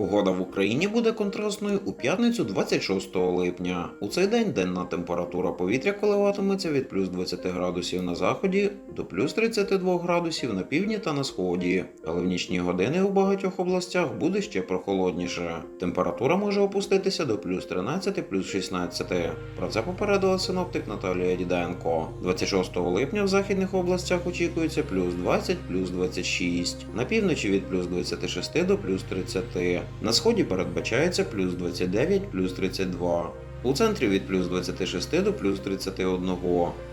Погода в Україні буде контрастною у п'ятницю 26 липня. У цей день денна температура повітря коливатиметься від плюс 20 градусів на заході до плюс 32 градусів на півдні та на сході. Але в нічні години у багатьох областях буде ще прохолодніше. Температура може опуститися до плюс 13, плюс 16. Про це попередила синоптик Наталія Діденко. 26 липня в західних областях очікується плюс 20, плюс 26. На півночі від плюс 26 до плюс 30. На сході передбачається плюс 29, плюс 32. У центрі від плюс 26 до плюс 31,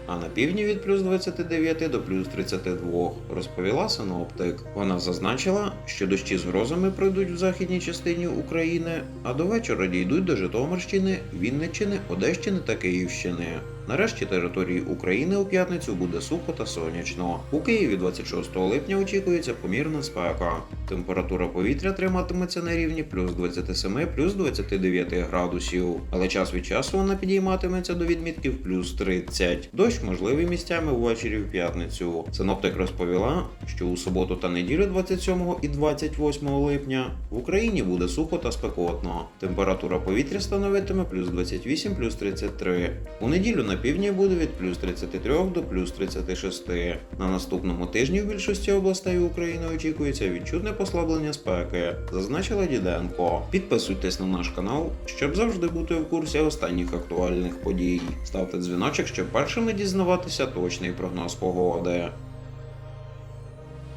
а на півдні від плюс 29 до плюс 32, розповіла синоптик. Вона зазначила, що дощі з грозами пройдуть в західній частині України, а до вечора дійдуть до Житомирщини, Вінниччини, Одещини та Київщини. Нарешті території України у п'ятницю буде сухо та сонячно. У Києві 26 липня очікується помірна спека. Температура повітря триматиметься на рівні плюс 27, плюс 29 градусів, але час від часу вона підійматиметься до відмітків плюс 30. Дощ можливий місцями ввечері в п'ятницю. Синоптик розповіла, що у суботу та неділю 27 і 28 липня в Україні буде сухо та спекотно. Температура повітря становитиме плюс 28, плюс 33. У неділю на півдні буде від плюс 33 до плюс 36. На наступному тижні в більшості областей України очікується відчутне послаблення спеки, зазначила Діденко. Підписуйтесь на наш канал, щоб завжди бути в курсі останніх актуальних подій. Ставте дзвіночок, щоб першими дізнаватися точний прогноз погоди.